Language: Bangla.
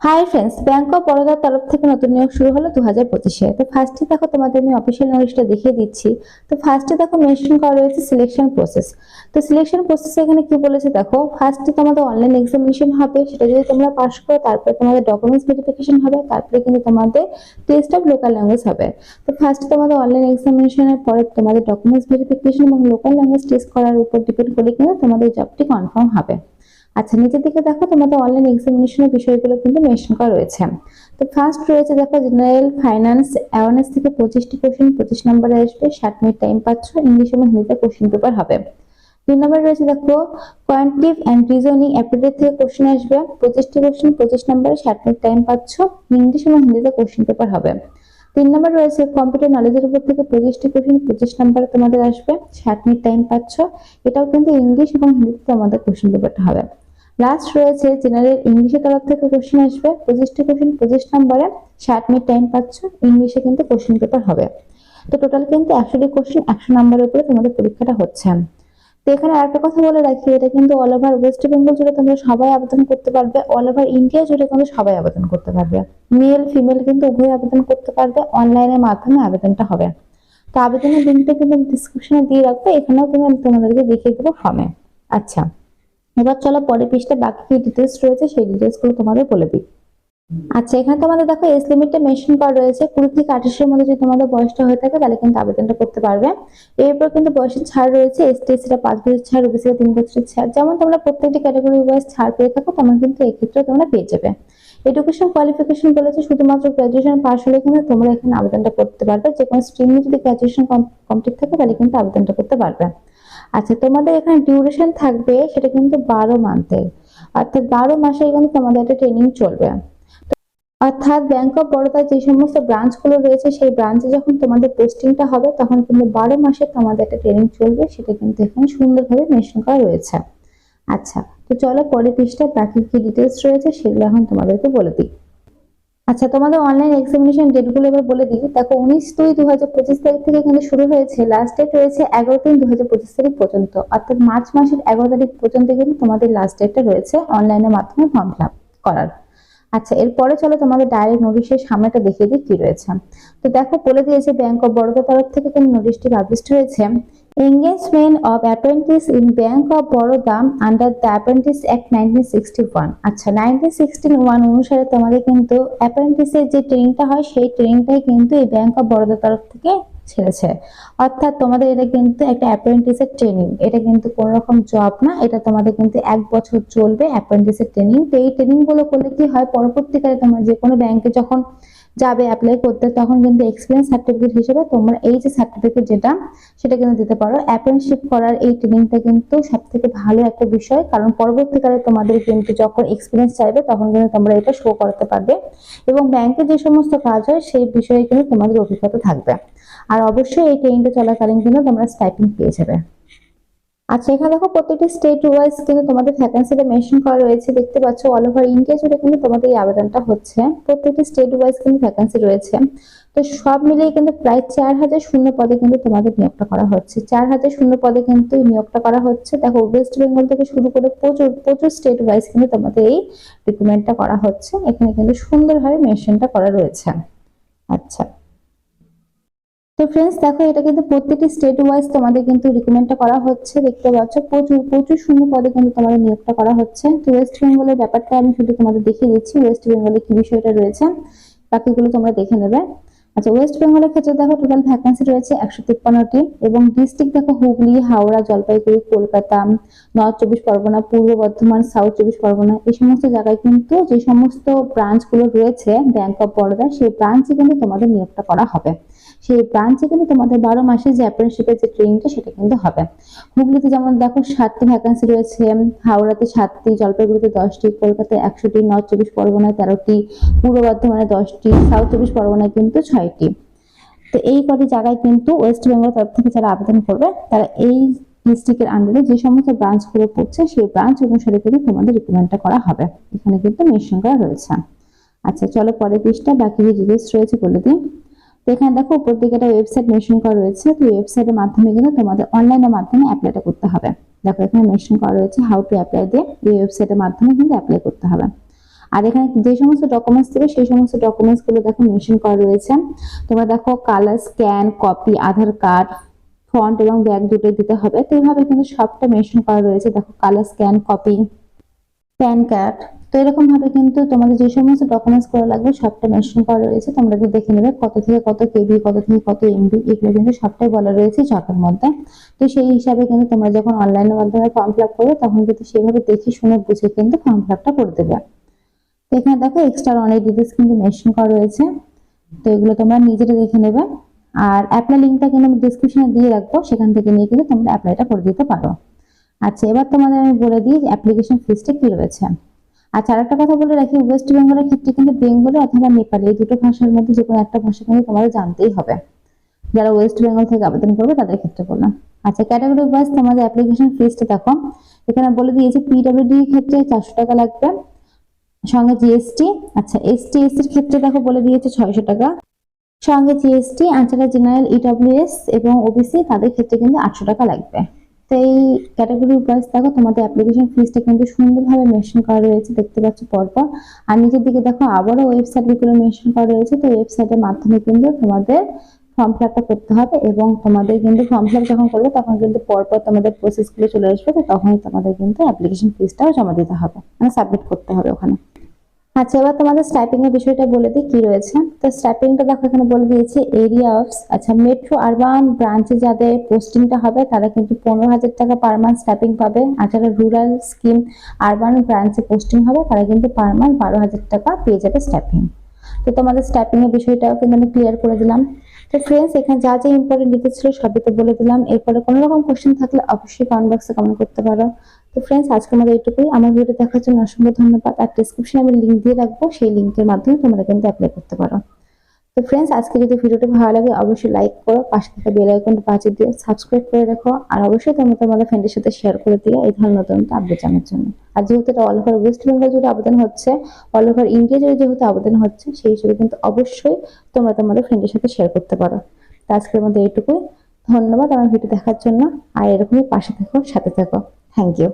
হাই ফ্রেন্ডস, ব্যাংক অফ বরোদার তরফ থেকে নতুন নিয়োগ শুরু হলো দু হাজার পঁচিশে। তো ফার্স্টে দেখো তোমাদের আমি অফিসিয়াল নোটিশটা দেখিয়ে দিচ্ছি। তো ফার্স্টে দেখো মেনশন করা রয়েছে সিলেকশন প্রসেস তো সিলেকশন প্রসেস এখানে কি বলেছে দেখো ফার্স্টে তোমাদের অনলাইন এক্সামিনেশন হবে, সেটা যদি তোমরা পাস করো, তারপরে তোমাদের ডকুমেন্টস ভেরিফিকেশন হবে, তারপরে কিন্তু তোমাদের টেস্ট অফ লোকাল ল্যাঙ্গুয়েজ হবে। তো ফার্স্টে তোমাদের অনলাইন এক্সামিনেশনের পরে তোমাদের ডকুমেন্টস ভেরিফিকেশন এবং লোকাল ল্যাঙ্গুয়েজ টেস্ট করার উপর ডিপেন্ড করে কিন্তু তোমাদের জবটি কনফার্ম হবে। আচ্ছা নিচের দিকে দেখো, তোমাদের অনলাইন এক্সামিনেশনের বিষয়গুলো কিন্তু মেনশন করা রয়েছে। তো ফার্স্ট রয়েছে দেখো জেনারেল ফাইন্যান্স অ্যাওয়ারনেস থেকে পঁচিশটি কোশ্চেন পঁচিশ নম্বরে আসবে, ষাট মিনিট টাইম পাচ্ছ ইংলিশ এবং হিন্দিতে কোশ্চেন পেপার হবে। দুই নম্বর রয়েছে দেখো কোয়ান্টিভ অ্যান্ড রিজনিং অ্যাপ্টিটিউড থেকে কোশ্চেন আসবে, পঁচিশটি কোশ্চেন পঁচিশ নম্বরে ষাট মিনিট টাইম পাচ্ছ ইংলিশ এবং হিন্দিতে কোশ্চেন পেপার হবে। তিন নম্বর রয়েছে কম্পিউটার নলেজের উপর থেকে পঁচিশটি কোশ্চেন পঁচিশ নম্বরে তোমাদের আসবে, ষাট মিনিট টাইম পাচ্ছ, এটাও কিন্তু ইংলিশ এবং হিন্দিতে তোমাদের কোশ্চেন পেপারটা হবে। লাস্ট রয়েছে জেনারেল ইংলিশের তরফ থেকে কোশ্চেন আসবে। পঁচিশটি কোশ্চেন পঁচিশ নম্বরে ষাট মিনিট টাইম পাচ্ছ ইংলিশে কিন্তু কোশ্চেন পেপার হবে। তো টোটাল কিন্তু একশোটি কোশ্চেন একশো নম্বরের উপরে তোমাদের পরীক্ষাটা হচ্ছে। তো এখানে আরেকটা কথা বলে রাখি, এটা কিন্তু অল ওভার ওয়েস্ট বেঙ্গল জুড়ে তোমরা সবাই আবেদন করতে পারবে অল ওভার ইন্ডিয়া জুড়ে তোমরা সবাই আবেদন করতে পারবে। মেল ফিমেল কিন্তু উভয় আবেদন করতে পারবে অনলাইনের মাধ্যমে আবেদনটা হবে। তো আবেদনের লিঙ্কটা কিন্তু ডিসক্রিপশনে দিয়ে রাখব, এখানেও কিন্তু আমি তোমাদেরকে দেখিয়ে দেবো ফর্মে আচ্ছা। এবার চলো পরের পৃষ্ঠে বাকি কি ডিটেলস রয়েছে সেই ডিটেলসগুলো তোমাদের বলে দিই। আচ্ছা এখানে তোমাদের দেখো এজ লিমিটটা মেনশন করা রয়েছে। কুড়ি থেকে আঠাশের মধ্যে যদি তোমাদের বয়সটা হয়ে থাকে, তাহলে কিন্তু আবেদনটা করতে পারবে। এরপর কিন্তু বয়সের ছাড় রয়েছে। এসটি এসিটা পাঁচ বছর ছাড় ওবিসিটা তিন বছরের ছাড়। যেমন তোমরা প্রত্যেকটি ক্যাটাগরি ওয়াইজ ছাড় পেয়ে থাকো, তেমন কিন্তু এক্ষেত্রে তোমরা পেয়ে যাবে। এডুকেশন কোয়ালিফিকেশন বলেছে, শুধুমাত্র গ্রাজুয়েশন পাস হলে কিন্তু তোমরা এখানে আবেদনটা করতে পারবে। যে কোনো স্ট্রিমে যদি গ্রাজুয়েশন কমপ্লিট থাকে, তাহলে কিন্তু আবেদনটা করতে পারবে। আচ্ছা তোমাদের এখানে ডিউরেশন থাকবে সেটা কিন্তু বারো মান্থের অর্থাৎ বারো মাসে কিন্তু তোমাদের একটা ট্রেনিং চলবে। অর্থাৎ ব্যাংক অফ বরোদার যে সমস্ত ব্রাঞ্চগুলো রয়েছে, সেই ব্রাঞ্চে যখন তোমাদের পোস্টিংটা হবে, তখন কিন্তু বারো মাসে তোমাদের একটা ট্রেনিং চলবে, সেটা কিন্তু এখানে সুন্দরভাবে মেনশন করা রয়েছে। আচ্ছা তো চলো পরের পৃষ্ঠায় বাকি কি ডিটেলস রয়েছে, সেগুলো এখন তোমাদেরকে বলে দিই। আচ্ছা তোমাদের অনলাইন এক্সামিনেশন ডেটগুলো এবার বলে দিই। দেখো, উনিশ দুই দু হাজার পঁচিশ তারিখ থেকে কিন্তু শুরু হয়েছে। লাস্ট ডেট রয়েছে এগারো তিন দু হাজার পঁচিশ তারিখ পর্যন্ত। অর্থাৎ মার্চ মাসের এগারো তারিখ পর্যন্ত কিন্তু তোমাদের লাস্ট ডেটটা রয়েছে অনলাইনের মাধ্যমে ফর্ম ফিল করার। আচ্ছা এরপরে চলো তোমাদের ডাইরেক্ট নোটিশের সামনেটা দেখিয়ে দিই কি রয়েছে। তো দেখো, বলে দিয়েছে ব্যাংক অফ বরোদা তরফ থেকে কিন্তু নোটিশটি পাবলিশ হয়েছে। Engagement of apprentice in bank of Baroda under the apprentice act nineteen sixty one আচ্ছা নাইনটিন সিক্সটি ওয়ান অনুসারে তোমাদের কিন্তু অ্যাপ্রেন্টিসের যে ট্রেনিংটা হয়, সেই ট্রেনিংটাই কিন্তু এই ব্যাংক অফ বরোদা তরফ থেকে ছেড়েছে। অর্থাৎ তোমাদের এটা কিন্তু একটা অ্যাপ্রেন্টিসের ট্রেনিং এটা কিন্তু কোনো রকম জব না, এটা তোমাদের কিন্তু এক বছর চলবে অ্যাপ্রেন্টিসের ট্রেনিং তো এই ট্রেনিংগুলো করলে কি হয়, পরবর্তীকালে তোমরা যে কোনো ব্যাংকে যখন যাবে অ্যাপ্লাই করতে, তখন কিন্তু এক্সপিরিয়েন্স সার্টিফিকেট হিসেবে তোমরা এই যে সার্টিফিকেট যেটা, সেটা কিন্তু দিতে পারো। অ্যাপ্রেন্টশিপ করার এই ট্রেনিংটা কিন্তু সব থেকে ভালো একটা বিষয়, কারণ পরবর্তীকালে তোমাদের কিন্তু যখন এক্সপিরিয়েন্স চাইবে, তখন কিন্তু তোমরা এটা শো করতে পারবে। এবং ব্যাংকে যে সমস্ত কাজ হয়, সেই বিষয়ে কিন্তু তোমাদের অভিজ্ঞতা থাকবে। আর অবশ্যই এই ট্রেনিংটা চলাকালীন কিন্তু তোমরা স্টাইপিং পেয়ে যাবে। আচ্ছা এখানে দেখো প্রত্যেকটি স্টেট ওয়াইজ কিন্তু তোমাদের ভ্যাকেন্সিটা মেনশন করা রয়েছে। দেখতে পাচ্ছ অল ওভার ইন্ডিয়া জুড়ে কিন্তু তোমাদের এই আবেদনটা হচ্ছে। প্রত্যেকটি স্টেট ওয়াইজ কিন্তু ভ্যাকেন্সি রয়েছে। তো সব মিলিয়ে কিন্তু প্রায় চার হাজার শূন্য পদে কিন্তু তোমাদের নিয়োগটা করা হচ্ছে। চার হাজার শূন্য পদে কিন্তু নিয়োগটা করা হচ্ছে। দেখো ওয়েস্ট বেঙ্গল থেকে শুরু করে প্রচুর প্রচুর স্টেট ওয়াইজ কিন্তু তোমাদের এই রিক্রুটমেন্টটা করা হচ্ছে। এখানে কিন্তু সুন্দরভাবে মেনশনটা করা রয়েছে। আচ্ছা। তো ফ্রেন্ডস দেখো, এটা কিন্তু প্রত্যেকটি স্টেট ওয়াইজ তোমাদের কিন্তু রিকমেন্ডটা করা হচ্ছে। দেখতে পাচ্ছ, প্রচুর প্রচুর শূন্য পদে কিন্তু তোমাদের নিয়োগটা করা হচ্ছে। তো ওয়েস্ট বেঙ্গলের ব্যাপারটা আমি শুধু তোমাদের দেখিয়ে দিচ্ছি। ওয়েস্ট বেঙ্গলে কি বিষয়টা রয়েছে, বাকিগুলো তোমরা দেখে নেবে। আচ্ছা ওয়েস্ট বেঙ্গলের ক্ষেত্রে দেখো টোটাল ভ্যাকান্সি রয়েছে একশো তিপ্পান্নটি এবং ডিস্ট্রিক্ট দেখো হুগলি, হাওড়া, জলপাইগুড়ি, কলকাতা নর্থ চব্বিশ পরগনা, পূর্ব বর্ধমান সাউথ চব্বিশ পরগনা, এই সমস্ত জায়গায় কিন্তু যে সমস্ত ব্রাঞ্চগুলো রয়েছে ব্যাংক অফ বরোদা সেই ব্রাঞ্চে কিন্তু তোমাদের নিয়োগটা করা হবে। সেই ব্রাঞ্চে কিন্তু তোমাদের বারো মাসে যে অ্যাপ্রেন্টিসশিপের যে ট্রেনিংটা সেটা কিন্তু হবে। হুগলিতে যেমন দেখো সাতটি ভ্যাকান্সি রয়েছে, হাওড়াতে সাতটি, জলপাইগুড়িতে দশটি, কলকাতায় একশোটি নর্থ চব্বিশ পরগনায় তেরোটি, পূর্ব বর্ধমানে দশটি সাউথ চব্বিশ পরগনায় কিন্তু ছয়টি তো এই কটি জায়গায় কিন্তু ওয়েস্ট বেঙ্গল তরফ থেকে যারা আবেদন করবে, তারা এই ডিস্ট্রিক্টের আন্ডারে যে সমস্ত ব্রাঞ্চগুলো পড়ছে, সেই ব্রাঞ্চ অনুসারে কিন্তু তোমাদের রিক্রুটমেন্টটা করা হবে। এখানে কিন্তু মেনশন করা রয়েছে। আচ্ছা চলো পরের পৃষ্ঠা, বাকি যে ডিটেলস রয়েছে বলে দিই। তো এখানে দেখো, উপর দিকে একটা ওয়েবসাইট মেনশন করা রয়েছে। তো ওয়েবসাইটের মাধ্যমে কিন্তু তোমাদের অনলাইনের মাধ্যমে অ্যাপ্লাইটা করতে হবে। দেখো, এখানে মেনশন করা রয়েছে হাউ টু অ্যাপ্লাই দিয়ে এই ওয়েবসাইটের মাধ্যমে কিন্তু অ্যাপ্লাই করতে হবে। আর এখানে যে সমস্ত ডকুমেন্টস দেবে সেই সমস্ত ডকুমেন্টসগুলো দেখো মেনশন করা রয়েছে। তোমরা দেখো colour scan copy Aadhaar card front এবং ব্যাক দুটোই দিতে হবে। তো এইভাবে কিন্তু সবটা মেনশন করা রয়েছে। দেখো colour scan copy PAN card তো এরকম ভাবে কিন্তু তোমাদের যে সমস্ত ডকুমেন্টস করা লাগবে, সবটা মেনশন করা রয়েছে। তোমরা একটু দেখে নেবে কত থেকে কত কেবি, কত থেকে কত এমবি, এগুলো কিন্তু সবটাই বলা রয়েছে চটের মধ্যে। তো সেই হিসাবে কিন্তু তোমরা যখন অনলাইনের মাধ্যমে ফর্ম ফিল আপ করবে, তখন কিন্তু সেইভাবে দেখে শুনে বুঝে কিন্তু ফর্ম ফিল আপটা করে দেবে। এখানে দেখো এক্সট্রা অনেক ডিটেলস কিন্তু মেনশন করা রয়েছে। তো এগুলো তোমরা নিজেরা দেখে নেবে। আর অ্যাপ্লাই লিঙ্কটা কিন্তু আমি ডিসক্রিপশনে দিয়ে রাখব। সেখান থেকে নিয়ে কিন্তু তোমরা অ্যাপ্লাইটা করে দিতে পারো। আচ্ছা এবার তোমাদের আমি বলে দিই অ্যাপ্লিকেশন ফিসটা কি রয়েছে। আচ্ছা আরেকটা কথা বলে রাখি ওয়েস্ট বেঙ্গলের ক্ষেত্রে কিন্তু বেঙ্গলি অথবা নেপালি এই দুটো ভাষার মধ্যে যে কোনো একটা ভাষা কিন্তু তোমাদের জানতেই হবে। যারা ওয়েস্ট বেঙ্গল থেকে আবেদন করবে তাদের ক্ষেত্রে বললাম। আচ্ছা ক্যাটাগরি ওয়াইজ তোমাদের অ্যাপ্লিকেশন ফিসটা দেখো। এখানে বলে দিয়েছি পিডব্লিউডি ক্ষেত্রে চারশো টাকা লাগবে। সঙ্গে জিএসটি আচ্ছা এসটি এসটির ক্ষেত্রে দেখো বলে দিয়েছে ছয়শো টাকা। সঙ্গে জিএসটি আনসার জেনারেল ইডব্লিউএস এবং ওবিসি তাদের ক্ষেত্রে কিন্তু আটশো টাকা লাগবে। তো এই ক্যাটাগরি ওয়াইজ দেখো, তোমাদের অ্যাপ্লিকেশন ফিসটা কিন্তু সুন্দরভাবে মেনশন করা রয়েছে, দেখতে পাচ্ছ পরপর। আর নিচের দিকে দেখো, আবারও ওয়েবসাইটগুলো মেনশন করা রয়েছে, তো ওয়েবসাইটের মাধ্যমে কিন্তু তোমাদের ফর্ম ফিল আপটা করতে হবে এবং তোমাদের কিন্তু ফর্ম ফিল আপ যখন করবে, তখন কিন্তু পরপর তোমাদের প্রসেসগুলো চলে আসবে, তো তখনই তোমাদের কিন্তু অ্যাপ্লিকেশন ফিসটাও জমা দিতে হবে মানে সাবমিট করতে হবে ওখানে। আচ্ছা এবার তোমাদের স্ট্যাপিং এর বিষয়টা বলে দিই, কি রয়েছে? তো স্ট্যাপিংটা দেখো, এখানে বলে দিয়েছে এরিয়া অফ আচ্ছা মেট্রো আরবান ব্রাঞ্চে যাদের পোস্টিংটা হবে, তারা কিন্তু পনেরো হাজার টাকা পার মান্থ স্ট্যাপিং পাবে। আর যারা রুরাল স্কিম আরবান ব্রাঞ্চে পোস্টিং হবে, তারা কিন্তু পার মান্থ বারো হাজার টাকা পেয়ে যাবে স্ট্যাপিং তো তোমাদের স্ট্যাপিং এর বিষয়টাও কিন্তু আমি ক্লিয়ার করে দিলাম। তো ফ্রেন্ডস এখানে যা যা ইম্পর্টেন্ট লিখেছিল ছিল সবই তো বলে দিলাম। এরপরে কোনো রকম কোশ্চেন থাকলে অবশ্যই কমেন্ট বক্সে কমেন্ট করতে পারো। তো ফ্রেন্ডস আজকে আমাদের এটুকুই আমার ভিডিও দেখার জন্য অসংখ্য ধন্যবাদ। আর ডিসক্রিপশনে আমি লিঙ্ক দিয়ে রাখব। সেই লিঙ্কের মাধ্যমে তোমরা কিন্তু অ্যাপ্লাই করতে পারো। তো ফ্রেন্ডস আজকে যদি ভিডিওটা ভালো লাগে, অবশ্যই লাইক করো, পাশে থাকা বেল আইকনটা বাজিয়ে দিয়ে সাবস্ক্রাইব করে রাখো, আর অবশ্যই তোমরা তোমাদের ফ্রেন্ডের সাথে শেয়ার করে দিও এই ধরনের নতুন আপডেট জানার জন্য। আর যেহেতু এটা অল ওভার ওয়েস্ট বেঙ্গল জুড়ে আবেদন হচ্ছে অল ওভার ইন্ডিয়া জুড়ে যেহেতু আবেদন হচ্ছে, সেই হিসেবে কিন্তু অবশ্যই তোমরা তোমাদের ফ্রেন্ডের সাথে শেয়ার করতে পারো। তো আজকের মধ্যে এইটুকুই। ধন্যবাদ আমার ভিডিও দেখার জন্য। আর এরকমই পাশে থেকো, সাথে থেকো। Thank you